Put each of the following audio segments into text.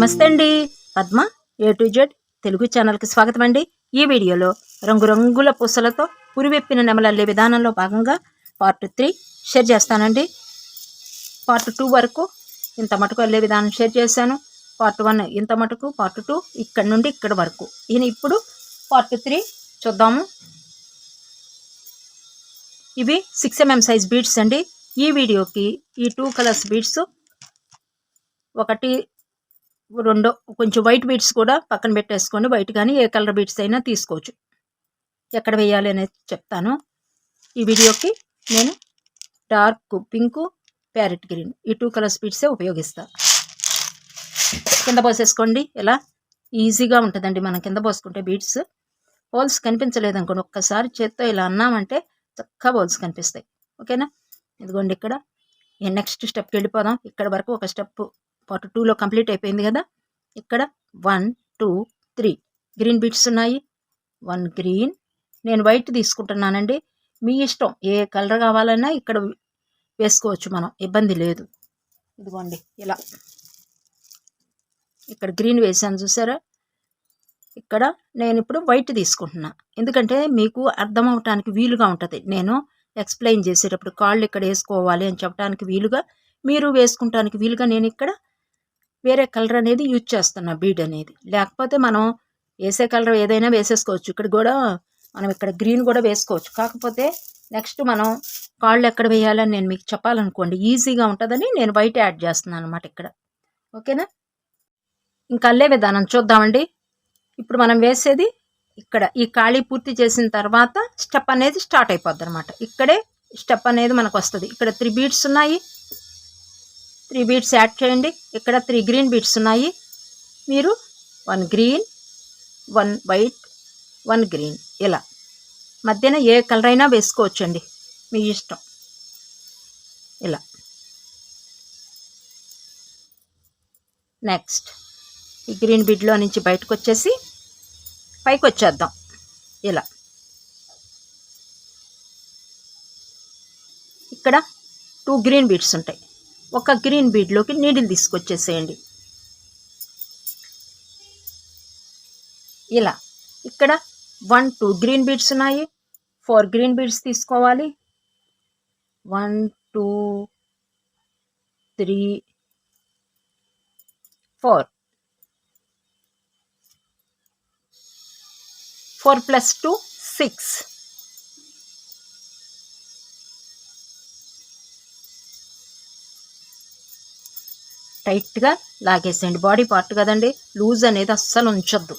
నమస్తే అండి. Padma A to Z Telugu ఛానల్కి స్వాగతం అండి. ఈ వీడియోలో రంగురంగుల పూసలతో పురివెప్పిన నెమలల్లే విధానంలో భాగంగా పార్ట్ త్రీ షేర్ చేస్తానండి. పార్ట్ టూ వరకు ఇంత మటుకు అల్లే విధానం షేర్ చేశాను. పార్ట్ వన్ ఇంత మటుకు పార్ట్ టూ ఇక్కడ నుండి ఇక్కడ వరకు. ఈయన ఇప్పుడు పార్ట్ త్రీ చూద్దాము. ఇవి సిక్స్ ఎంఎం సైజ్ బీడ్స్ అండి. ఈ వీడియోకి ఈ టూ కలర్స్ బీడ్స్ ఒకటి రెండో కొంచెం వైట్ బీడ్స్ కూడా పక్కన పెట్టేసుకోండి వైట్ కానీ ఏ కలర్ బీట్స్ అయినా తీసుకోవచ్చు. ఎక్కడ వేయాలి అనేది చెప్తాను. ఈ వీడియోకి నేను డార్క్ పింక్ ప్యారెట్ గ్రీన్ ఈ టూ కలర్స్ బీట్సే ఉపయోగిస్తాను కింద పోసేసుకోండి. ఇలా ఈజీగా ఉంటుందండి మనం కింద పోసుకుంటే బీడ్స్ హోల్స్ కనిపించలేదు అనుకోండి ఒక్కసారి చేత్తో ఇలా అన్నామంటే చక్కగా హోల్స్ కనిపిస్తాయి. ఓకేనా? ఇదిగోండి ఇక్కడ. నెక్స్ట్ స్టెప్కి వెళ్ళిపోదాం. ఇక్కడ వరకు ఒక స్టెప్ పార్ట్ టూలో కంప్లీట్ అయిపోయింది కదా? ఇక్కడ one two three. Green beads ఉన్నాయి. One green. నేను వైట్ తీసుకుంటున్నానండి. మీ ఇష్టం. ఏ కలర్ కావాలన్నా ఇక్కడ వేసుకోవచ్చు మనం. ఇబ్బంది లేదు. ఇదిగోండి ఇలా. ఇక్కడ గ్రీన్ వేసాను చూసారా? ఇక్కడ నేను ఇప్పుడు వైట్ తీసుకుంటున్నా. ఎందుకంటే మీకు అర్థం అవటానికి వీలుగా ఉంటుంది. నేను ఎక్స్ప్లెయిన్ చేసేటప్పుడు కాళ్ళు ఇక్కడ వేసుకోవాలి అని చెప్పడానికి వీలుగా మీరు వేసుకుంటానికి వీలుగా నేను ఇక్కడ వేరే కలర్ అనేది యూజ్ చేస్తున్నా బీడ్ అనేది. లేకపోతే మనం వేసే కలర్ ఏదైనా వేసేసుకోవచ్చు. ఇక్కడ కూడా మనం ఇక్కడ గ్రీన్ కూడా వేసుకోవచ్చు. కాకపోతే నెక్స్ట్ మనం కాళ్ళు ఎక్కడ వేయాలని నేను మీకు చెప్పాలనుకోండి. ఈజీగా ఉంటుందని నేను వైట్ యాడ్ చేస్తున్నాను అనమాట ఇక్కడ. ఓకేనా? ఇంకా అల్లే విధానం చూద్దామండి. ఇప్పుడు మనం వేసేది ఇక్కడ. ఈ ఖాళీ పూర్తి చేసిన తర్వాత స్టెప్ అనేది స్టార్ట్ అయిపోద్ది అనమాట ఇక్కడే స్టెప్ అనేది మనకు వస్తుంది. ఇక్కడ త్రీ బీడ్స్ ఉన్నాయి. త్రీ బీడ్స్ యాడ్ చేయండి. ఇక్కడ త్రీ గ్రీన్ బీడ్స్ ఉన్నాయి. మీరు one green one white one green ఇలా. మధ్యన ఏ కలర్ అయినా వేసుకోవచ్చండి. మీ ఇష్టం. ఇలా. నెక్స్ట్. ఈ గ్రీన్ బీడ్లో నుంచి బయటకు వచ్చేసి పైకి వచ్చేద్దాం ఇలా. ఇక్కడ టూ గ్రీన్ బీడ్స్ ఉంటాయి. ఒక గ్రీన్ బీడ్లోకి నీడిల్ తీసుకొచ్చేసేయండి. ఇలా ఇక్కడ వన్ టూ గ్రీన్ బీడ్స్ ఉన్నాయి. ఫోర్ గ్రీన్ బీడ్స్ తీసుకోవాలి. One two three four. Four plus two six. టైట్గా లాగేసేయండి. బాడీ పార్ట్ కదండి లూజ్ అనేది అస్సలు ఉంచొద్దు.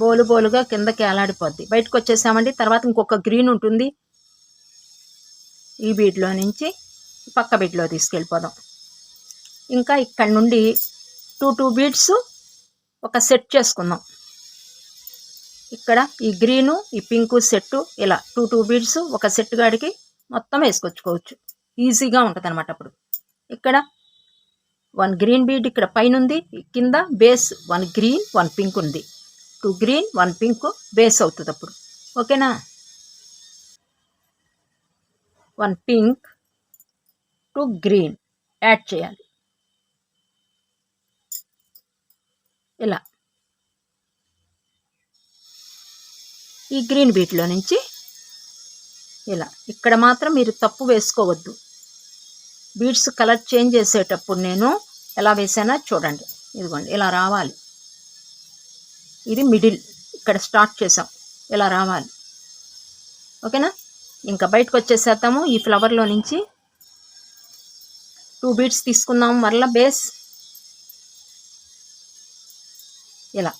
బోలు బోలుగా కిందకి ఏలాడిపోద్ది బయటకు వచ్చేసామండి తర్వాత ఇంకొక గ్రీన్ ఉంటుంది. ఈ బీడ్లో నుంచి పక్క బీడ్లో తీసుకెళ్ళిపోదాం. ఇంకా ఇక్కడ నుండి టూ టూ బీడ్స్ ఒక సెట్ చేసుకుందాం. ఇక్కడ ఈ గ్రీను ఈ పింకు సెట్టు ఇలా టూ టూ బీడ్స్ ఒక సెట్ గాడికి మొత్తం వేసుకొచ్చుకోవచ్చు. ఈజీగా ఉంటుంది అనమాట అప్పుడు. ఇక్కడ వన్ గ్రీన్ బీడ్ ఇక్కడ పైన ఉంది కింద base one green one pink ఉంది. Two green one pink base అవుతుంది అప్పుడు. ఓకేనా? One pink two green. Add చేయాలి. ఇలా. ఈ గ్రీన్ బీట్లో నుంచి ఇలా. ఇక్కడ మాత్రం మీరు తప్పు వేసుకోవద్దు. బీడ్స్ కలర్ చేంజ్ చేసేటప్పుడు నేను ఎలా వేసానో చూడండి. ఇదిగోండి ఇలా రావాలి. ఇది మిడిల్ ఇక్కడ స్టార్ట్ చేసాం. ఇలా రావాలి. ఓకేనా? ఇంకా బయటకు వచ్చేసేద్దాము. ఈ ఫ్లవర్లో నుంచి టూ బీడ్స్ తీసుకుందాం మరలా బేస్ ఇలా.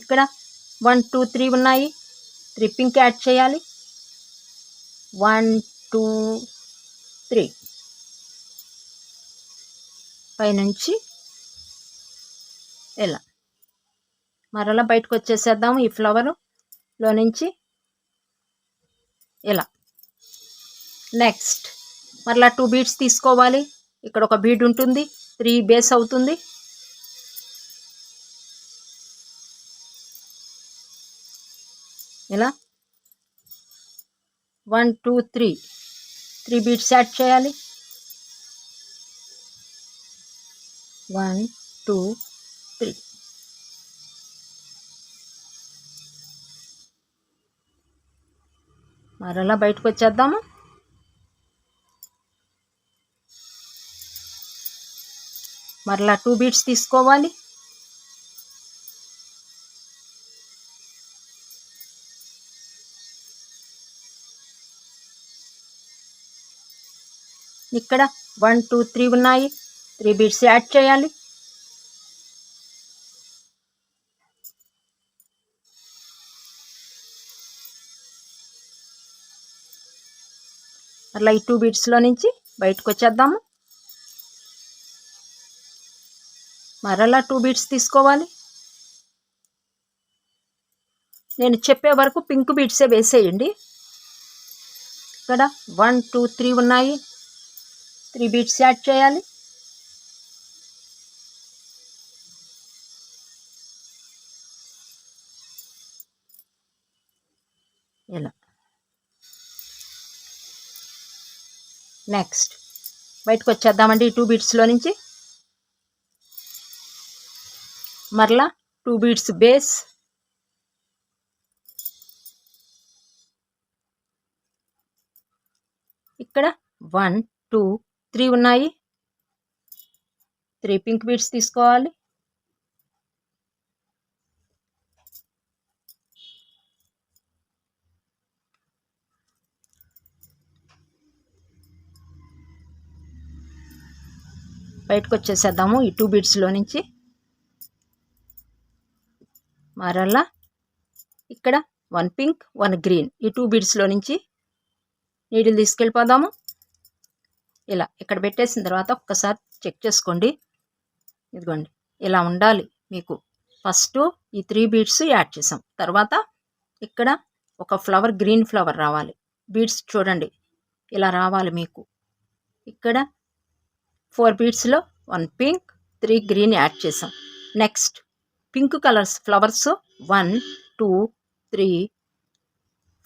ఇక్కడ వన్ టూ త్రీ ఉన్నాయి. త్రీ పింక్ యాడ్ చేయాలి. One two three. పైనుంచి ఇలా. మరలా బయటకు వచ్చేసేద్దాము ఈ ఫ్లవర్లో నుంచి ఇలా. నెక్స్ట్. మరలా టూ బీడ్స్ తీసుకోవాలి. ఇక్కడ ఒక బీడ్ ఉంటుంది. త్రీ బేస్ అవుతుంది. ఇలా. One two three. Three beads add చేయాలి. One two three. మరలా బయటకు వచ్చేద్దాము. మరలా టూ బీట్స్ తీసుకోవాలి. ఇక్కడ వన్ టూ త్రీ ఉన్నాయి. త్రీ బీట్స్ యాడ్ చేయాలి. అట్లా ఈ టూ బీట్స్లో నుంచి బయటకు వచ్చేద్దాము. మరలా టూ బీట్స్ తీసుకోవాలి. నేను చెప్పే వరకు పింక్ బీట్సే వేసేయండి. ఇక్కడ వన్ టూ త్రీ ఉన్నాయి. త్రీ బీట్స్ యాడ్ చేయాలి. ఇలా. నెక్స్ట్ బయటకు వచ్చేద్దామండి ఈ టూ బీట్స్లో నుంచి. మరలా టూ బీట్స్ బేస్. ఇక్కడ వన్ టూ త్రీ ఉన్నాయి. త్రీ పింక్ బీడ్స్ తీసుకోవాలి. బయటకు వచ్చేసేద్దాము ఈ టూ బీడ్స్లో నుంచి. మరలా ఇక్కడ వన్ పింక్ వన్ గ్రీన్ ఈ టూ బీడ్స్లో నుంచి నీడిల్ తీసుకెళ్ళిపోదాము. ఇలా ఇక్కడ పెట్టేసిన తర్వాత ఒక్కసారి చెక్ చేసుకోండి. ఇదిగోండి ఇలా ఉండాలి. మీకు ఫస్ట్ ఈ త్రీ బీడ్స్ యాడ్ చేసాం. తర్వాత ఇక్కడ ఒక ఫ్లవర్ గ్రీన్ ఫ్లవర్ రావాలి. బీడ్స్ చూడండి ఇలా రావాలి మీకు. ఇక్కడ four బీడ్స్లో one pink three green add చేసాం. Next pink colours flowers one two three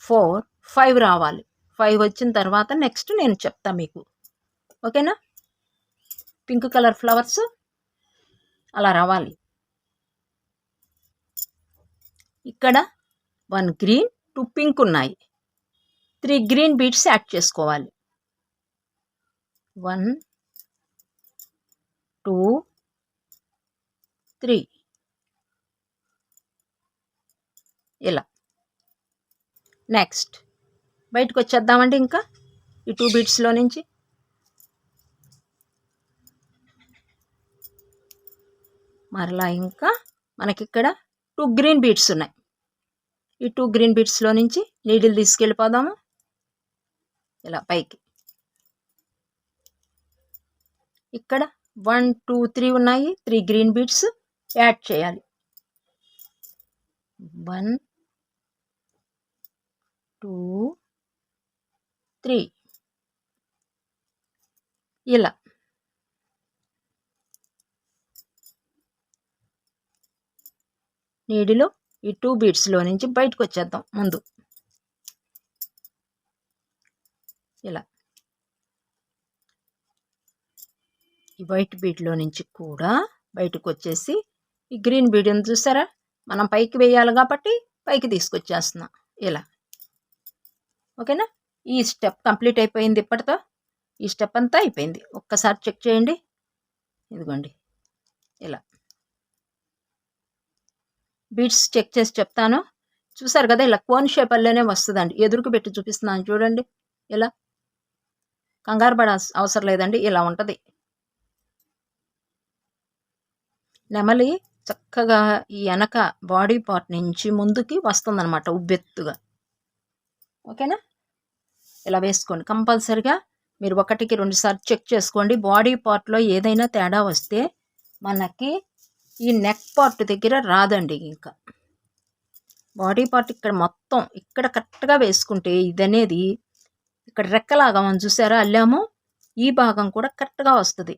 four five రావాలి. ఫైవ్ వచ్చిన తర్వాత నెక్స్ట్ నేను చెప్తా మీకు. ఓకేనా? పింక్ కలర్ ఫ్లవర్స్ అలా రావాలి. ఇక్కడ వన్ గ్రీన్ టూ పింక్ ఉన్నాయి. త్రీ గ్రీన్ బీట్స్ యాడ్ చేసుకోవాలి. One two three. ఇలా. నెక్స్ట్. బయటకు వచ్చేద్దామండి ఇంకా ఈ టూ బీట్స్లో నుంచి. మరలా ఇంకా మనకి ఇక్కడ టూ గ్రీన్ బీట్స్ ఉన్నాయి. ఈ టూ గ్రీన్ బీట్స్లో నుంచి నీడిల్ తీసుకెళ్ళిపోదాము. ఇలా పైకి. ఇక్కడ వన్ టూ త్రీ ఉన్నాయి. త్రీ గ్రీన్ బీట్స్ యాడ్ చేయాలి. వన్ టూ త్రీ ఇలా. నీడిలో ఈ టూ బీట్స్లో నుంచి బయటకు వచ్చేద్దాం ముందు. ఇలా. ఈ వైట్ బీట్లో నుంచి కూడా బయటకు వచ్చేసి ఈ గ్రీన్ బీడ్ చూసారా? మనం పైకి వేయాలి కాబట్టి పైకి తీసుకొచ్చేస్తున్నా. ఇలా. ఓకేనా? ఈ స్టెప్ కంప్లీట్ అయిపోయింది ఇప్పటితో. ఈ స్టెప్ అంతా అయిపోయింది. ఒక్కసారి చెక్ చేయండి. ఇదిగోండి. ఇలా. బీట్స్ చెక్ చేసి చెప్తాను. చూసారు కదా ఇలా కోన్ షేపల్లోనే వస్తుందండి. ఎదురుకు పెట్టి చూపిస్తున్నాను చూడండి. ఇలా. కంగారు పడ అవసరం లేదండి ఇలా ఉంటుంది. నెమలి చక్కగా ఈ వెనక బాడీ పార్ట్ నుంచి ముందుకి వస్తుందన్నమాట ఉబ్బెత్తుగా. ఓకేనా? ఇలా వేసుకోండి. కంపల్సరిగా మీరు ఒకటికి రెండుసార్లు చెక్ చేసుకోండి. బాడీ పార్ట్లో ఏదైనా తేడా వస్తే మనకి ఈ నెక్ పార్ట్ దగ్గర రాదండి ఇంకా. బాడీ పార్ట్ ఇక్కడ మొత్తం ఇక్కడ కరెక్ట్గా వేసుకుంటే ఇది అనేది ఇక్కడ రెక్కలాగా మనం చూసారా అల్లాము? ఈ భాగం కూడా కరెక్ట్గా వస్తుంది.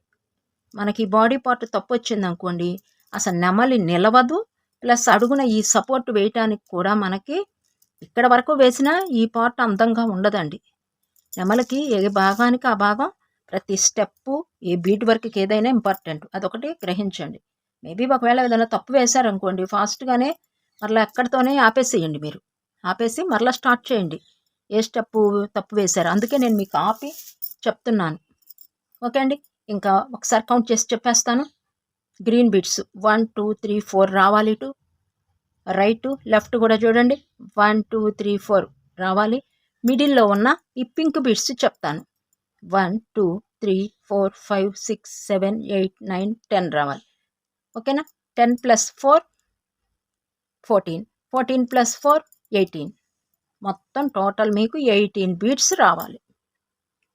మనకి బాడీ పార్ట్ తప్పు వచ్చింది అనుకోండి అసలు నెమలి నిలవదు ప్లస్ అడుగున ఈ సపోర్ట్ వేయటానికి కూడా మనకి ఇక్కడ వరకు వేసినా ఈ పార్ట్ అందంగా ఉండదండి. నెమలికి ఏ భాగానికి ఆ భాగం ప్రతి స్టెప్పు ఏ బీట్ వర్క్కి ఏదైనా ఇంపార్టెంట్ అదొకటి గ్రహించండి. మేబీ ఒకవేళ ఏదైనా తప్పు వేశారనుకోండి ఫాస్ట్గానే మరలా ఎక్కడితోనే ఆపేసేయండి మీరు. ఆపేసి మరలా స్టార్ట్ చేయండి. ఏ స్టెప్పు తప్పు వేశారు? అందుకే నేను మీకు ఆపి చెప్తున్నాను. ఓకే అండి? ఇంకా ఒకసారి కౌంట్ చేసి చెప్పేస్తాను. Green beads one two three four రావాలి ఇటు. రైట్ లెఫ్ట్ కూడా చూడండి. వన్ టూ త్రీ ఫోర్ రావాలి. మిడిల్లో ఉన్న ఈ పింక్ బీట్స్ చెప్తాను. One two three four five six seven eight nine ten రావాలి. ఓకేనా? Ten plus four fourteen. Fourteen plus four eighteen. మొత్తం టోటల్ మీకు ఎయిటీన్ బీట్స్ రావాలి.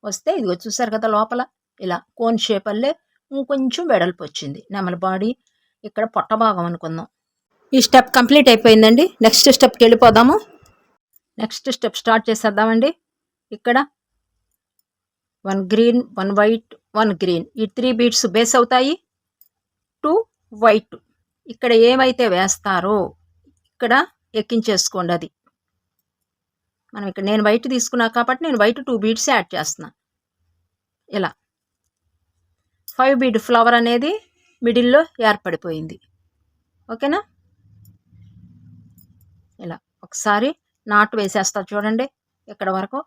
వస్తే ఇదిగో చూసారు కదా లోపల? ఇలా కోన్ షేప్ అల్లే ఇంకొంచెం వెడల్పు వచ్చింది. నెమలి బాడీ ఇక్కడ పొట్ట భాగం అనుకుందాం. ఈ స్టెప్ కంప్లీట్ అయిపోయిందండి. నెక్స్ట్ స్టెప్కి వెళ్ళిపోదాము. నెక్స్ట్ స్టెప్ స్టార్ట్ చేసేద్దామండి. ఇక్కడ one green one white one green. ఈ త్రీ బీట్స్ బేస్ అవుతాయి. Two white. ఇక్కడ ఏమైతే వేస్తారో ఇక్కడ ఎక్కించేసుకోండి అది. మనం ఇక్కడ నేను వైట్ తీసుకున్నా కాబట్టి నేను వైట్ టూ బీడ్స్ యాడ్ చేస్తున్నాను ఇలా. ఫైవ్ బీడ్ ఫ్లవర్ అనేది మిడిల్లో ఏర్పడిపోయింది. ఓకేనా? ఇలా. ఒకసారి నాట్ వేసేస్తా చూడండి. ఇక్కడ వరకు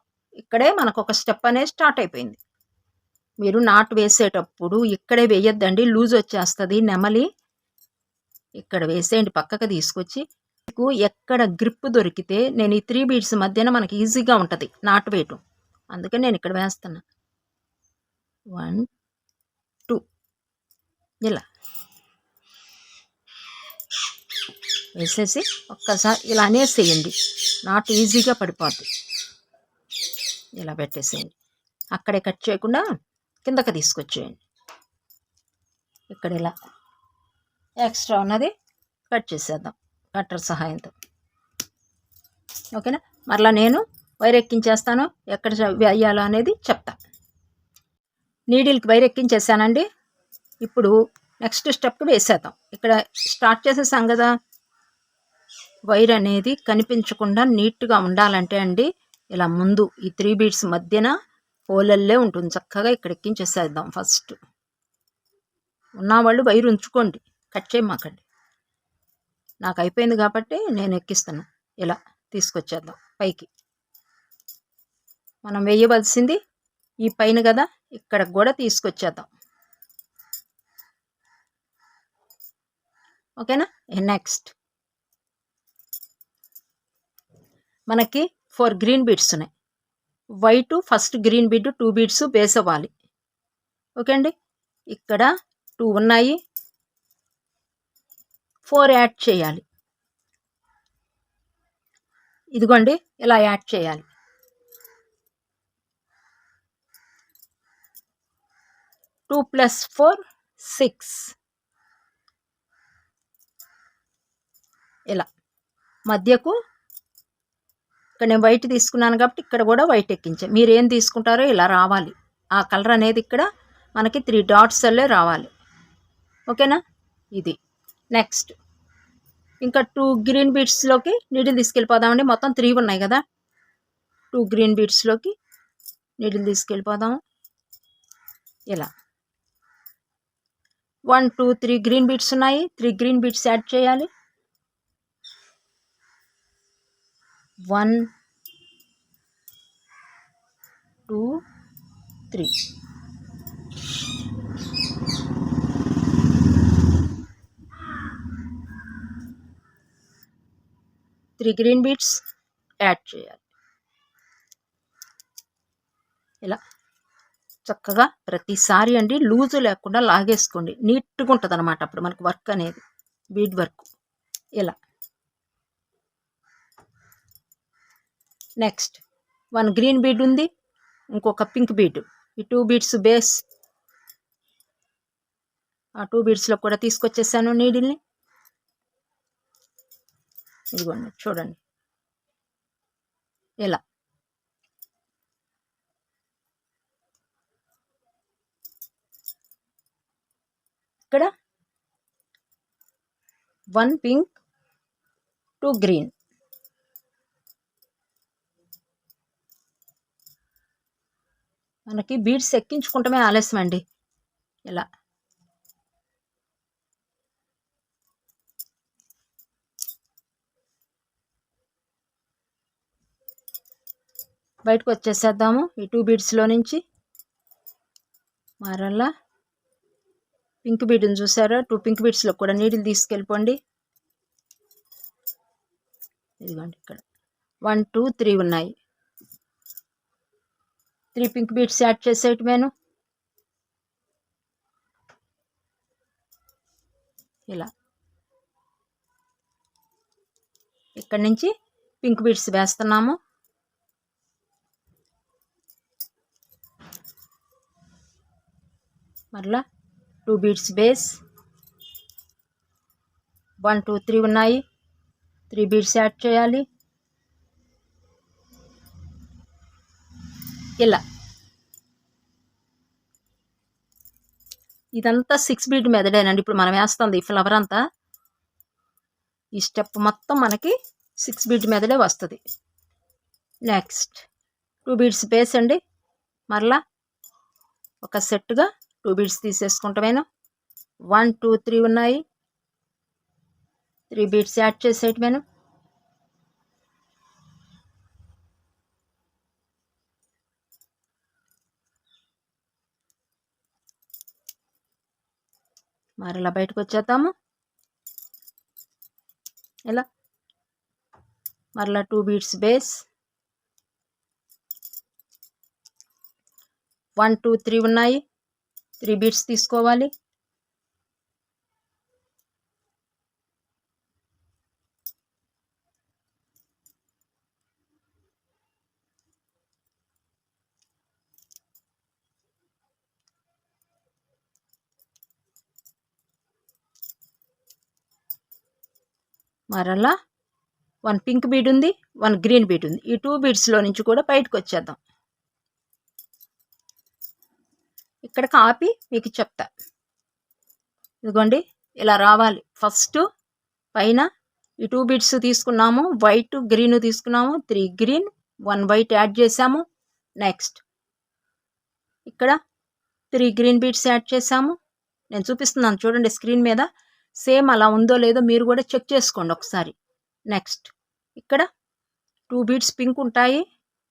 ఇక్కడే మనకు ఒక స్టెప్ అనేది స్టార్ట్ అయిపోయింది. మీరు నాట్ వేసేటప్పుడు ఇక్కడే వేయొద్దండి. లూజ్ వచ్చేస్తుంది. నెమలి ఇక్కడ వేసేయండి పక్కకు తీసుకొచ్చి. మీకు ఎక్కడ గ్రిప్ దొరికితే నేను ఈ త్రీ బీడ్స్ మధ్యన మనకి ఈజీగా ఉంటుంది నాటు వేయటం అందుకని నేను ఇక్కడ వేస్తున్నా. One two. ఇలా. వేసేసి ఒక్కసారి ఇలా అనేసేయండి నాటు ఈజీగా పడిపోద్ది. ఇలా పెట్టేసేయండి. అక్కడే కట్ చేయకుండా కిందకి తీసుకొచ్చేయండి. ఇక్కడ ఇలా. ఎక్స్ట్రా ఉన్నది కట్ చేసేద్దాం కట్టర్ సహాయంతో. ఓకేనా? మరలా నేను వైర్ ఎక్కించేస్తాను ఎక్కడ వేయాలో అనేది చెప్తా. నీడిల్కి వైర్ ఎక్కించేసానండి ఇప్పుడు నెక్స్ట్ స్టెప్ వేసేద్దాం. ఇక్కడ స్టార్ట్ చేసేసాం కదా. వైర్ అనేది కనిపించకుండా నీట్గా ఉండాలంటే అండి ఇలా ముందు ఈ త్రీ బీడ్స్ మధ్యన హోలల్లే ఉంటుంది. చక్కగా ఇక్కడ ఎక్కించేసేద్దాం ఫస్ట్. ఉన్నవాళ్ళు వైర్ ఉంచుకోండి. కట్ చేయమాకండి. నాకు అయిపోయింది కాబట్టి నేను ఎక్కిస్తాను ఇలా తీసుకొచ్చేద్దాం పైకి. మనం వేయవలసింది ఈ పైన కదా ఇక్కడ కూడా తీసుకొచ్చేద్దాం. ఓకేనా? నెక్స్ట్? మనకి ఫోర్ గ్రీన్ బీడ్స్ ఉన్నాయి. White first green bead two beads base అవ్వాలి ఓకే అండి ఇక్కడ టూ ఉన్నాయి ఫోర్ యాడ్ చేయాలి. ఇదిగోండి ఇలా యాడ్ చేయాలి. Two plus four six. ఇలా. మధ్యకు ఇక్కడ నేను వైట్ తీసుకున్నాను కాబట్టి ఇక్కడ కూడా వైట్ ఎక్కించాను మీరు ఏం తీసుకుంటారో ఇలా రావాలి. ఆ కలర్ అనేది ఇక్కడ మనకి త్రీ డాట్స్ వల్లే రావాలి. ఓకేనా? ఇది. నెక్స్ట్. ఇంకా టూ గ్రీన్ బీట్స్లోకి నీడిల్ తీసుకెళ్ళిపోదామండి. మొత్తం త్రీ ఉన్నాయి కదా. టూ గ్రీన్ బీట్స్లోకి నీడిల్ తీసుకెళ్ళిపోదాము. ఇలా. One two three green beads ఉన్నాయి. త్రీ గ్రీన్ బీట్స్ యాడ్ చేయాలి. One two three. Three green beads add చేయాలి. ఇలా చక్కగా ప్రతిసారి అండి లూజు లేకుండా లాగేసుకోండి. నీట్గా ఉంటుంది అనమాట అప్పుడు మనకు వర్క్ అనేది బీడ్ వర్క్. ఇలా. నెక్స్ట్ వన్ గ్రీన్ బీడ్ ఉంది ఇంకొక పింక్ బీడ్ ఈ టూ బీడ్స్ బేస్. ఆ టూ బీడ్స్లో కూడా తీసుకొచ్చేసాను నీడిల్ని. ఇదిగోండి చూడండి. ఇలా. ఇక్కడ వన్ పింక్ టూ గ్రీన్. మనకి బీడ్స్ ఎక్కించుకుంటమే ఆలస్యం అండి ఇలా. బయటకు వచ్చేసేద్దాము ఈ టూ బీడ్స్లో నుంచి మరలా. పింక్ బీడ్ని చూసారా? టూ పింక్ బీడ్స్లో కూడా నీడిల్ తీసుకెళ్ళిపోండి. ఇదిగోండి ఇక్కడ. వన్ టూ త్రీ ఉన్నాయి. త్రీ పింక్ బీడ్స్ యాడ్ చేసేయటమేను ఇలా. ఇక్కడ నుంచి పింక్ బీడ్స్ వేస్తున్నాము. మరలా two beads base. One two three ఉన్నాయి. త్రీ బీడ్స్ యాడ్ చేయాలి. ఇలా. ఇదంతా సిక్స్ బీడ్ మెదడేనండి ఇప్పుడు మనం వేస్తుంది ఈ ఫ్లవర్ అంతా. ఈ స్టెప్ మొత్తం మనకి సిక్స్ బీడ్ మెదడే వస్తుంది. నెక్స్ట్. టూ బీడ్స్ బేస్ అండి. మరలా ఒక సెట్గా టూ బీడ్స్ తీసేసుకుంటామేనా వన్ టూ త్రీ ఉన్నాయి. త్రీ బీడ్స్ యాడ్ చేసేయటమేను మరలా బయటకు వచ్చేద్దాము. ఎలా? మరలా two beads base. One two three ఉన్నాయి. త్రీ బీట్స్ తీసుకోవాలి. మరలా వన్ పింక్ బీడ్ ఉంది వన్ గ్రీన్ బీడ్ ఉంది. ఈ టూ బీడ్స్లో నుంచి కూడా బయటకు వచ్చేద్దాం. ఇక్కడ కాపి మీకు చెప్తా. ఇదిగోండి ఇలా రావాలి. ఫస్ట్ పైన ఈ టూ బిట్స్ తీసుకున్నాము వైట్ గ్రీన్ తీసుకున్నాము three green one white add చేసాము నెక్స్ట్ ఇక్కడ త్రీ గ్రీన్ బీట్స్ యాడ్ చేసాము నేను చూపిస్తున్నాను చూడండి స్క్రీన్ మీద. సేమ్ అలా ఉందో లేదో మీరు కూడా చెక్ చేసుకోండి ఒకసారి. నెక్స్ట్ ఇక్కడ టూ బీట్స్ పింక్ ఉంటాయి.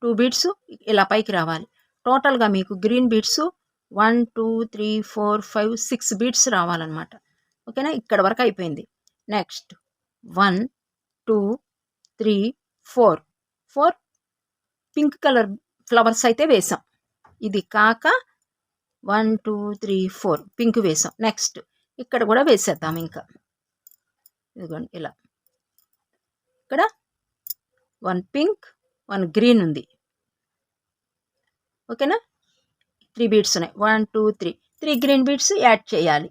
టూ బీట్స్ ఇలా పైకి రావాలి. టోటల్గా మీకు green beads one two three four five six beads రావాలన్నమాట. ఓకేనా? ఇక్కడ వరకు అయిపోయింది. Next. One two three four. Four pink colour flowers అయితే వేసాం. ఇది కాక one two three four pink వేసాం. నెక్స్ట్. ఇక్కడ కూడా వేసేద్దాం ఇంకా. ఇదిగోండి ఇలా. ఇక్కడ వన్ పింక్ వన్ గ్రీన్ ఉంది. ఓకేనా? త్రీ బీట్స్ ఉన్నాయి. One two three. Three green beads add చేయాలి.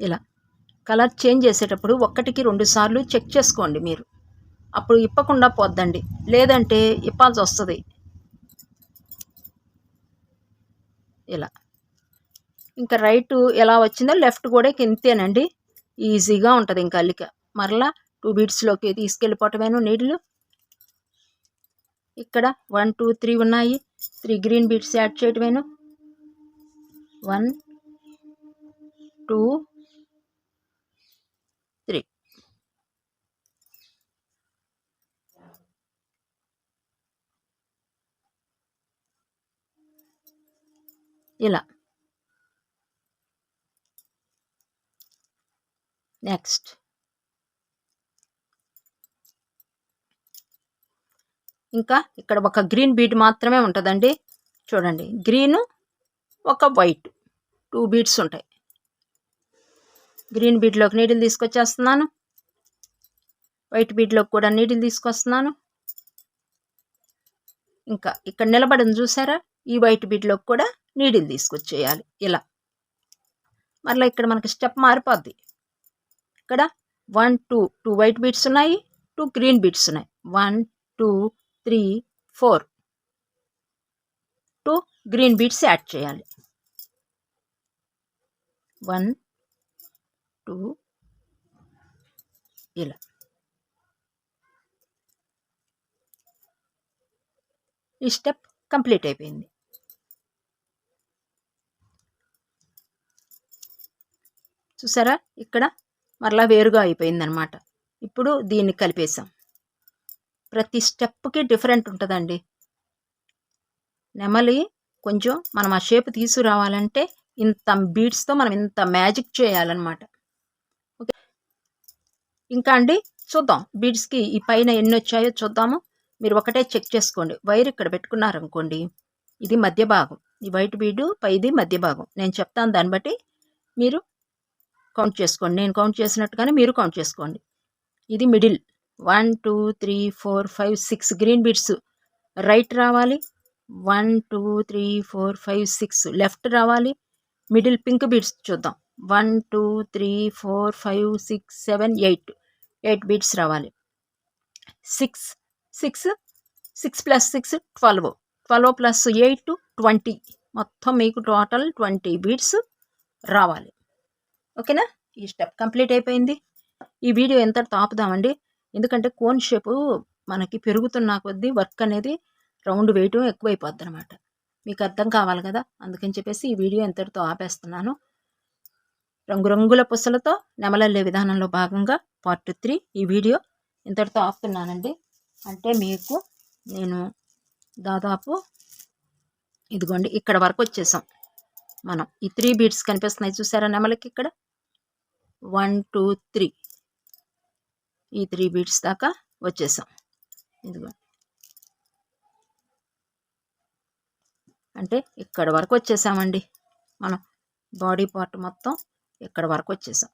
ఇలా కలర్ చేంజ్ చేసేటప్పుడు ఒక్కటికి రెండు సార్లు చెక్ చేసుకోండి మీరు. అప్పుడు ఇప్పకుండా పోద్దండి. లేదంటే ఇప్పాల్సి వస్తుంది. ఇలా. ఇంకా రైట్ ఎలా వచ్చిందో లెఫ్ట్ కూడా ఇంతేనండి. ఈజీగా ఉంటుంది ఇంకా అల్లిక. మరలా టూ బీట్స్లోకి తీసుకెళ్ళిపోవటమేను నీళ్ళు ఇక్కడ వన్ టూ త్రీ ఉన్నాయి. Three green beads add చేయటమేను. One two three. ఇలా. నెక్స్ట్. ఇంకా ఇక్కడ ఒక గ్రీన్ బీట్ మాత్రమే ఉంటుందండి. చూడండి గ్రీను ఒక వైట్ టూ బీట్స్ ఉంటాయి. గ్రీన్ బీట్లోకి నీటిని తీసుకొచ్చేస్తున్నాను. వైట్ బీట్లోకి కూడా నీటిని తీసుకొస్తున్నాను. ఇంకా ఇక్కడ నిలబడిన చూసారా? ఈ వైట్ బీట్లోకి కూడా నీటిని తీసుకొచ్చేయాలి. ఇలా. మరలా ఇక్కడ మనకి స్టెప్ మారిపోద్ది. ఇక్కడ one two two white beads ఉన్నాయి టూ గ్రీన్ బీట్స్ ఉన్నాయి. One two three four two green beads add చేయాలి. వన్ టూ ఇలా. ఈ స్టెప్ కంప్లీట్ అయిపోయింది. చూసారా? ఇక్కడ మరలా వేరుగా అయిపోయిందనమాట ఇప్పుడు దీన్ని కలిపేసాం ప్రతి స్టెప్కి డిఫరెంట్ ఉంటుందండి. నెమలి కొంచెం మనం ఆ షేప్ తీసుకురావాలంటే ఇంత బీడ్స్తో మనం ఇంత మ్యాజిక్ చేయాలన్నమాట. ఓకే. ఇంకా అండి చూద్దాం బీడ్స్కి ఈ పైన ఎన్ని వచ్చాయో చూద్దాము. మీరు ఒకటే చెక్ చేసుకోండి. వైర్ ఇక్కడ పెట్టుకున్నారనుకోండి ఇది మధ్య భాగం. ఈ వైట్ బీడు పైది మధ్య భాగం. నేను చెప్తాను దాన్ని బట్టి మీరు కౌంట్ చేసుకోండి. నేను కౌంట్ చేసినట్టుగానే మీరు కౌంట్ చేసుకోండి. ఇది middle. One two three four five six green beads right రావాలి. One two three four five six. Left రావాలి. మిడిల్ పింక్ బీట్స్ చూద్దాం. One two three four five six seven eight. Eight beads రావాలి. Six six six plus six twelve. Twelve plus eight twenty. మొత్తం మీకు total twenty beats రావాలి. ఓకేనా? ఈ step complete అయిపోయింది. ఈ వీడియో ఎంత ఆపుదామండి ఎందుకంటే కోన్ షేపు మనకి పెరుగుతున్న కొద్దీ వర్క్ అనేది రౌండ్ వేయటం ఎక్కువైపోద్ది అనమాట మీకు అర్థం కావాలి కదా? అందుకని చెప్పేసి ఈ వీడియో ఎంతటితో ఆపేస్తున్నాను. రంగురంగుల పుసలతో నెమలల్లే విధానంలో భాగంగా పార్ట్ త్రీ ఈ వీడియో ఇంతటితో ఆపుతున్నానండి. అంటే మీకు నేను దాదాపు ఇదిగోండి ఇక్కడ వరకు వచ్చేసాం మనం. ఈ త్రీ బీట్స్ కనిపిస్తున్నాయి చూసారా నెమలకి ఇక్కడ? వన్ టూ త్రీ ఈ త్రీ బీట్స్ దాకా వచ్చేసాం. ఇదిగో. అంటే ఇక్కడ వరకు వచ్చేసామండి. మనం బాడీ పార్ట్ మొత్తం ఇక్కడ వరకు వచ్చేసాం.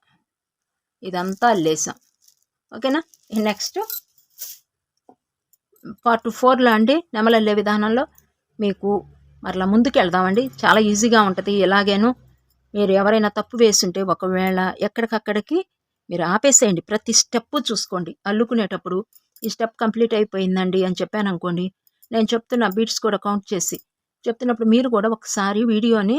ఇదంతా అల్లేసాం. ఓకేనా? నెక్స్ట్ పార్ట్ ఫోర్లో అండి నెమలల్లే విధానంలో మీకు మరలా ముందుకు వెళ్దామండి చాలా ఈజీగా ఉంటుంది. ఎలాగేను మీరు ఎవరైనా తప్పు వేసుంటే ఒకవేళ ఎక్కడికక్కడికి మీరు ఆపేసేయండి. ప్రతి స్టెప్ చూసుకోండి. అల్లుకునేటప్పుడు ఈ స్టెప్ కంప్లీట్ అయిపోయిందండి అని చెప్పాను అనుకోండి నేను చెప్తున్న బీట్స్ కూడా కౌంట్ చేసి చెప్తున్నప్పుడు మీరు కూడా ఒకసారి వీడియోని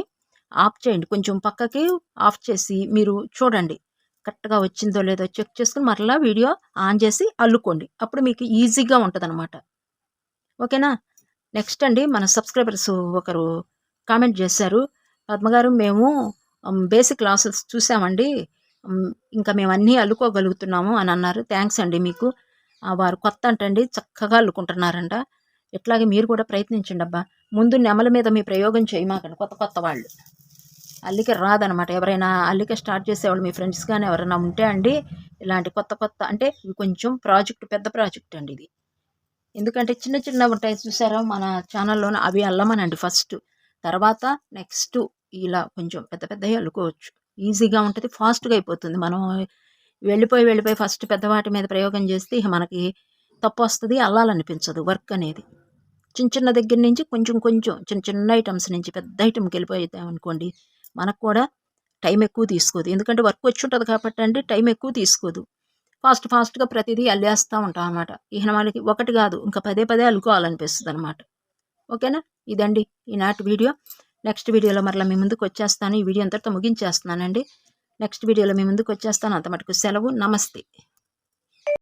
ఆఫ్ చేయండి. కొంచెం పక్కకి ఆఫ్ చేసి మీరు చూడండి కరెక్ట్గా వచ్చిందో లేదో చెక్ చేసుకుని మరలా వీడియో ఆన్ చేసి అల్లుకోండి. అప్పుడు మీకు ఈజీగా ఉంటుంది ఓకేనా? నెక్స్ట్ అండి మన సబ్స్క్రైబర్స్ ఒకరు కామెంట్ చేశారు. పద్మగారు మేము బేసిక్ క్లాసెస్ చూసామండి. ఇంకా మేము అన్నీ అల్లుకోగలుగుతున్నాము అని అన్నారు. థ్యాంక్స్ అండి మీకు. వారు కొత్త అంటండి చక్కగా అల్లుకుంటున్నారంట. ఇట్లాగే మీరు కూడా ప్రయత్నించండి అబ్బా. ముందు నెమల మీద మీ ప్రయోగం చేయమాకండి కొత్త కొత్త వాళ్ళు. అల్లిక రాదనమాట. ఎవరైనా అల్లిక స్టార్ట్ చేసేవాళ్ళు మీ ఫ్రెండ్స్ కానీ ఎవరైనా ఉంటే అండి ఇలాంటి కొత్త కొత్త అంటే ఇవి కొంచెం ప్రాజెక్ట్ పెద్ద ప్రాజెక్ట్ అండి ఇది. ఎందుకంటే చిన్న చిన్న ఉంటాయి చూసారా మన ఛానల్లోనే అవి అల్లమనండి ఫస్ట్. తర్వాత నెక్స్ట్ ఇలా కొంచెం పెద్ద పెద్దవి అల్లుకోవచ్చు. ఈజీగా ఉంటుంది ఫాస్ట్గా అయిపోతుంది. మనం వెళ్ళిపోయి వెళ్ళిపోయి ఫస్ట్ పెద్దవాటి మీద ప్రయోగం చేస్తే మనకి తప్పు వస్తుంది అల్లాలనిపించదు వర్క్ అనేది. చిన్న చిన్న దగ్గర నుంచి కొంచెం కొంచెం చిన్న చిన్న ఐటమ్స్ నుంచి పెద్ద ఐటమ్కి వెళ్ళిపోతాం అనుకోండి మనకు కూడా టైం ఎక్కువ తీసుకోదు. ఎందుకంటే వర్క్ వచ్చి ఉంటుంది కాబట్టి అండి టైం ఎక్కువ తీసుకోదు. ఫాస్ట్ ఫాస్ట్గా ప్రతిదీ అల్లేస్తూ ఉంటాం అనమాట ఈయన మనకి ఒకటి కాదు ఇంకా పదే పదే అల్లుకోవాలనిపిస్తుంది అనమాట ఓకేనా? ఇదండి ఈనాటి వీడియో. నెక్స్ట్ వీడియోలో మరలా మీ ముందుకు వచ్చేస్తాను. ఈ వీడియో అంతటితో ముగించేస్తున్నానండి. నెక్స్ట్ వీడియోలో మీ ముందుకు వచ్చేస్తాను. అంత మటుకు సెలవు. నమస్తే.